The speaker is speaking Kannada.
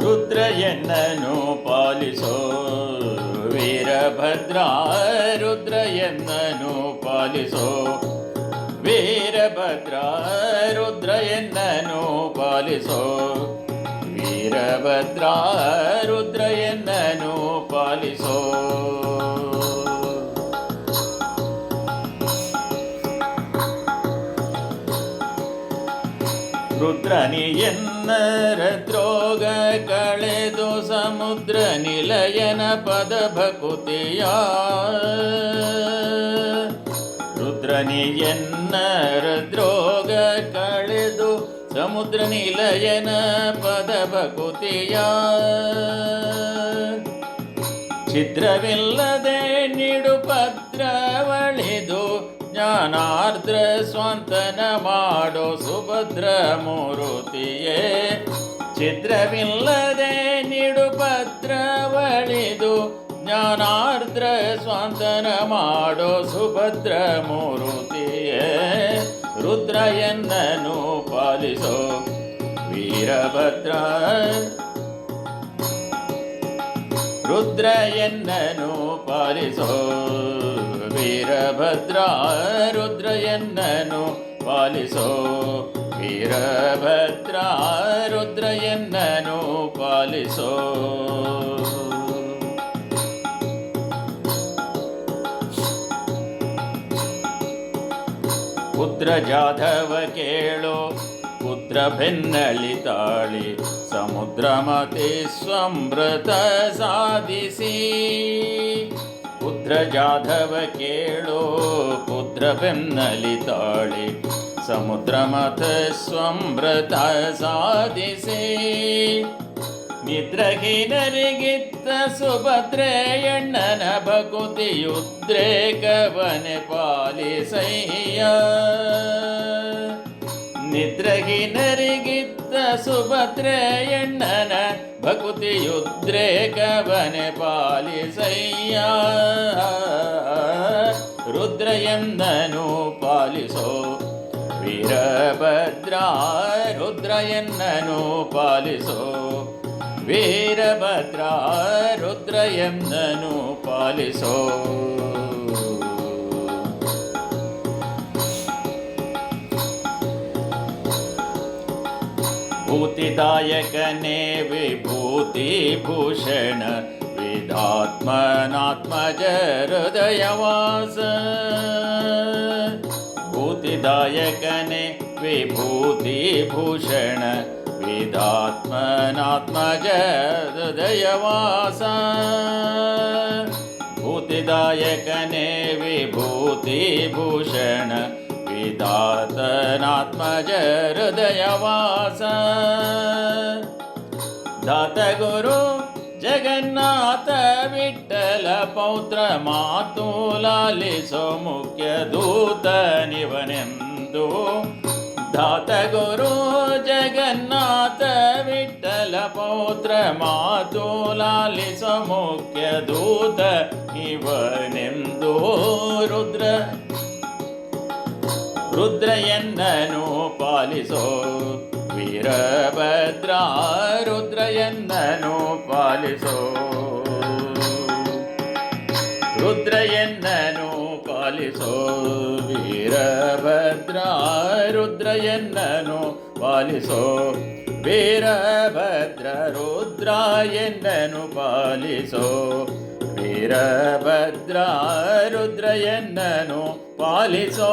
ರುದ್ರ ಎನ್ನನು ಪಾಲಿಸೋ ವೀರಭದ್ರ ರುದ್ರ ಎನ್ನನು ಪಾಲಿಸೋ ವೀರಭದ್ರ ರುದ್ರ ಎನ್ನನು ಪಾಲಿಸೋ ವೀರಭದ್ರ ರುದ್ರನಿ ಎನ್ನರ ದ್ರೋಗ ಕಳೆದು ಸಮುದ್ರ ನಿಲಯನ ಪದ ಭಕುತಿಯ. ರುದ್ರನಿ ಎನ್ನರ ದ್ರೋಗ ಕಳೆದು ಸಮುದ್ರ ನಿಲಯನ ಪದ ಭಕುತಿಯ. ಛಿದ್ರವಿಲ್ಲದೆ ನಿಡು ಪತ್ರವಳಿದು ಜ್ಞಾನಾರ್ದ್ರ ಸ್ವಂತನ ಮಾಡೋ ಸುಭದ್ರ ಮೂರುತಿಯೇ. ಛಿದ್ರವಿಲ್ಲದೆ ನಿಡು ಪತ್ರವಳಿದು ಜ್ಞಾನಾರ್ದ್ರ ಸ್ವಂತನ ಮಾಡೋ ಸುಭದ್ರ ಮೂರುತಿಯೇ. ರುದ್ರ ಎನ್ನನು ಪಾಲಿಸೋ ವೀರಭದ್ರ. ರುದ್ರ ಎನ್ನನು ಪಾಲಿಸೋ ವೀರಭದ್ರ ರುದ್ರ ಎನ್ನನು ಪಾಲಿಸೋ ವೀರಭದ್ರ ರುದ್ರ ಎನ್ನನು ಪಾಲಿಸೋ. ಪುತ್ರ ಜಾಧವ ಕೇಳೋ, ಪುತ್ರ ಬೆನ್ನಳಿ ತಾಳಿ, ಸಮುದ್ರ ಮತಿ ಸ್ವಮೃತ ಸಾಧಿಸಿ. ಪುತ್ರ ಜಾಧವ ಕೇಳೋ ಪುತ್ರ ಬೆನ್ನಲಿ ತಾಳಿ ಸಮುದ್ರ ಮತ ಸ್ವಮೃತ ಸಾಧಿಸಿ. ನಿದ್ರಹೀನರಿಗಿತ್ತ ಸುಭದ್ರೆಯಣ್ಣನ ಭಕುತಿಯುದ್ರೇಕವನೆ ಪಾಲಿಸಯ್ಯ. ನಿದ್ರಹೀನರಿಗಿತ್ತ ಸುಭದ್ರೆಯಣ್ಣನ ಭಕುತಿಯುದ್ರೇಕವನೆ ಪಾಲಿಸಯ್ಯ. ರುದ್ರಯನ್ನನು ಪಾಲಿಸೋ ವೀರಭದ್ರ ರುದ್ರಯನ್ನನು ಪಾಲಿಸೋ ವೀರಭದ್ರ ರುದ್ರಯನ್ನನು ಪಾಲಿಸೋ. भूतिदायकने विभूतिभूषण वेदात्मनात्मज हृदयवास भूतिदायकने विभूतिभूषण वेदात्मनात्मज हृदयवास भूतिदायकने विभूतिभूषण तनात्मज हृदयवास दात जगन्नाथ विठ्ठल पौत्र मातुलालिसो मुख्य दूतनिवनिन्दो दात गुरु जगन्नाथ विठ्ठल पौत्र मातुलालिसो मुख्य दूत इव रुद्र ರುದ್ರ ರುದ್ರ ಎನ್ನನು ಪಾಲಿಸೋ. ವೀರಭದ್ರ ರುದ್ರ ಎನ್ನನು ಪಾಲಿಸೋ. ರುದ್ರ ಎನ್ನನು ಪಾಲಿಸೋ. ವೀರಭದ್ರ ರುದ್ರ ಎನ್ನನು ಪಾಲಿಸೋ. ವೀರಭದ್ರ ರುದ್ರ ಎನ್ನನು ಪಾಲಿಸೋ. ವೀರಭದ್ರ ರುದ್ರ ಎನ್ನನು ಪಾಲಿಸೋ